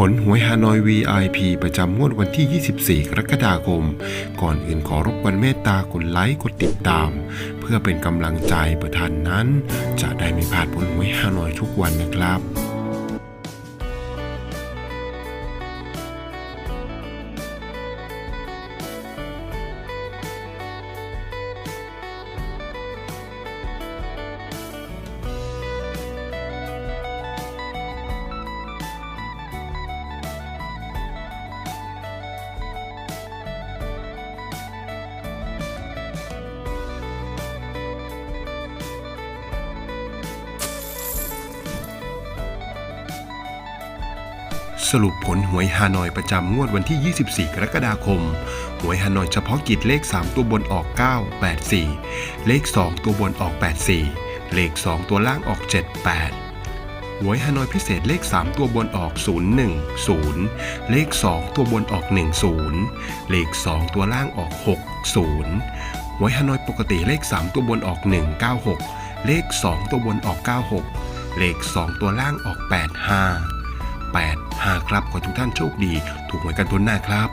ผลหวยฮานอย VIP ประจำงวดวันที่ 24 กรกฎาคม ก่อนอื่นขอรบกวนเมตตากดไลค์กดติดตาม เพื่อเป็นกำลังใจเพื่อท่านนั้น จะได้ไม่พลาดผลหวยฮานอยทุกวันนะครับ สรุปผลหวยฮานอยประจำงวดวันที่ 24 กรกฎาคม หวยฮานอยเฉพาะกิจเลข 3 ตัวบนออก 984 เลข 2 ตัวบนออก 84 เลข 2 ตัวล่างออก 78 หวยฮานอยพิเศษเลข 3 ตัวบนออก 010 เลข 2 ตัวบนออก 10 เลข 2 ตัวล่างออก 60 หวยฮานอยปกติเลข 3 ตัวบนออก 196 เลข 2 ตัวบนออก 96 เลข 2 ตัวล่างออก 85 8 5 ครับ ขอทุกท่านโชคดี ถูกหวยกันทุนหน้าครับ